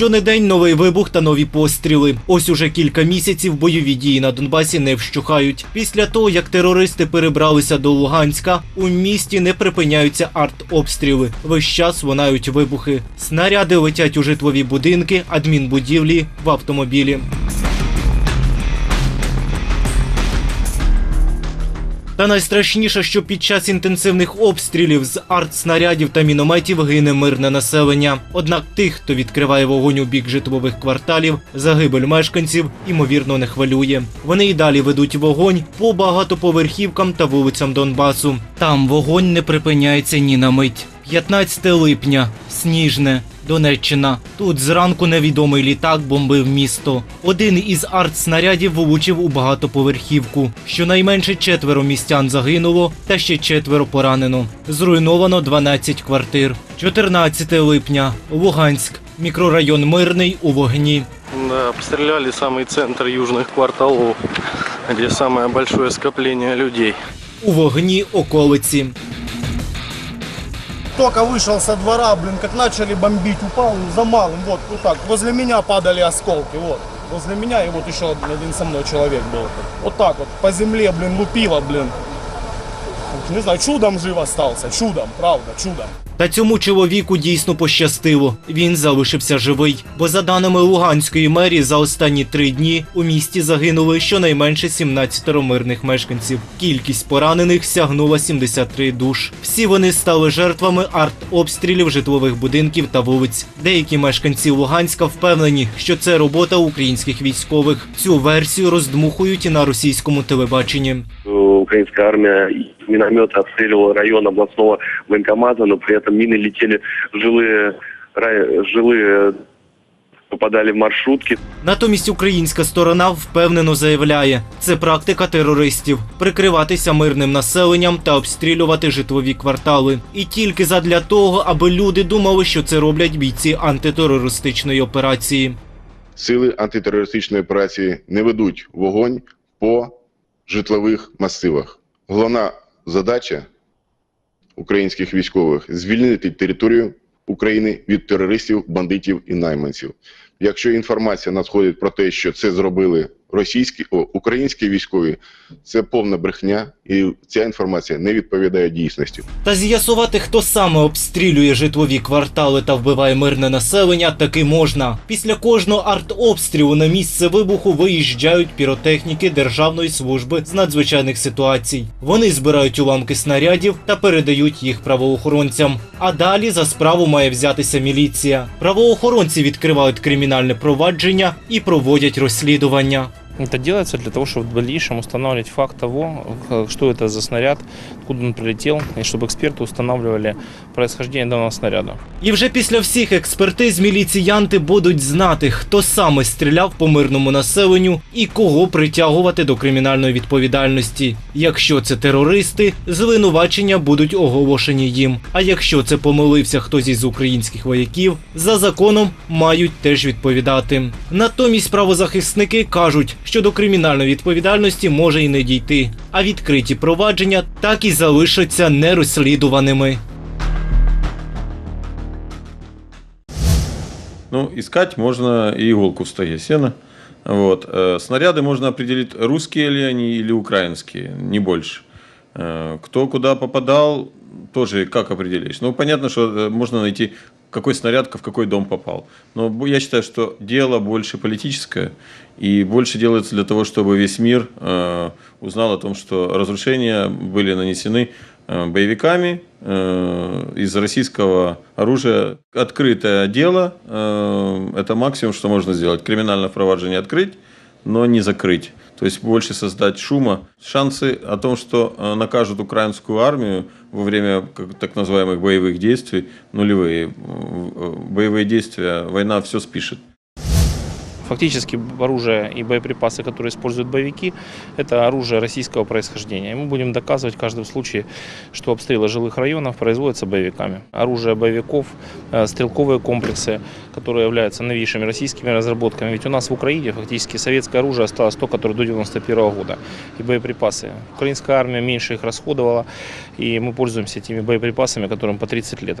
Щонедень новий вибух та нові постріли. Ось уже кілька місяців бойові дії на Донбасі не вщухають. Після того, як терористи перебралися до Луганська, у місті не припиняються артобстріли. Весь час лунають вибухи. Снаряди летять у житлові будинки, адмінбудівлі, в автомобілі. Та найстрашніше, що під час інтенсивних обстрілів з артснарядів та мінометів гине мирне населення. Однак тих, хто відкриває вогонь у бік житлових кварталів, загибель мешканців ймовірно не хвилює. Вони й далі ведуть вогонь по багатоповерхівкам та вулицям Донбасу. Там вогонь не припиняється ні на мить. 15 липня, сніжне, Донеччина. Тут зранку невідомий літак бомбив місто. Один із артснарядів влучив у багатоповерхівку. Щонайменше четверо містян загинуло та ще четверо поранено. Зруйновано 12 квартир. 14 липня, Луганськ, мікрорайон Мирний у вогні. Да, обстреляли самый центр южных кварталов, где самое большое скопление людей. У вогні околиці. Только вышел со двора, блин, как начали бомбить, упал за малым, вот, вот так. Возле меня падали осколки, вот. Возле меня и вот еще один со мной человек был. Вот так вот, по земле, блин, лупило, блин. Не знаю, чудом жив остался, чудом, правда, чудом. Та цьому чоловіку дійсно пощастило. Він залишився живий. Бо за даними Луганської мерії, за останні три дні у місті загинули щонайменше 17 мирних мешканців. Кількість поранених сягнула 73 душ. Всі вони стали жертвами артобстрілів житлових будинків та вулиць. Деякі мешканці Луганська впевнені, що це робота українських військових. Цю версію роздмухують і на російському телебаченні украинская армия из миномета обстреливала район областного военкомата, но при этом мины летели в жилые, рай- жилые попадали в маршрутки. Натомість українська сторона впевнено заявляє, це практика терористів прикриватися мирним населенням та обстрілювати житлові квартали. І тільки задля того, аби люди думали, що це роблять бійці антитерористичної операції. Сили антитерористичної операції не ведуть вогонь по житлових масивах. Головна задача українських військових звільнити територію України від терористів, бандитів і найманців. Якщо інформація надходить про те, що це зробили російські о, українські військові, це повна брехня, і ця інформація не відповідає дійсності. Та з'ясувати, хто саме обстрілює житлові квартали та вбиває мирне населення, таки можна. Після кожного артобстрілу на місце вибуху виїжджають піротехніки Державної служби з надзвичайних ситуацій. Вони збирають уламки снарядів та передають їх правоохоронцям. А далі за справу має взятися міліція. Правоохоронці відкривають кримінальне провадження і проводять розслідування. Это делается для того, чтобы в дальнейшем устанавливать факт того, к- что это за снаряд, откуда он прилетел, и чтобы эксперты устанавливали происхождение данного снаряда. І вже після всіх експертиз міліціянти будуть знати, хто саме стріляв по мирному населенню і кого притягувати до кримінальної відповідальності. Якщо це терористи, звинувачення будуть оголошені їм. А якщо це помилився хтось із українських вояків, за законом мають теж відповідати. Натомість правозахисники кажуть, що до кримінальної відповідальності може і не дійти, а відкриті провадження так і залишаться нерозслідуваними. Ну, искать можно и иголку в стоге сена. Вот. Э, Снаряды можно определить, русские ли они или украинские, не больше. Э, Кто куда попадал, тоже как определишь. Ну, понятно, что э, можно найти, какой снаряд в какой дом попал. Но я считаю, что дело больше политическое. И больше делается для того, чтобы весь мир э, узнал о том, что разрушения были нанесены э, боевиками э, из российского оружия. Открытое дело э, – это максимум, что можно сделать. Криминальное проваджение открыть, но не закрыть. То есть больше создать шума. Шансы о том, что э, накажут украинскую армию во время так называемых боевых действий, нулевые. Э, Боевые действия, война все спишет. Фактически оружие и боеприпасы, которые используют боевики, это оружие российского происхождения. И мы будем доказывать в каждом случае, что обстрелы жилых районов производятся боевиками. Оружие боевиков, э, стрелковые комплексы, которые являются новейшими российскими разработками. Ведь у нас в Украине фактически советское оружие осталось то, которое до 91 года. И боеприпасы. Украинская армия меньше их расходовала, и мы пользуемся теми боеприпасами, которым по 30 лет.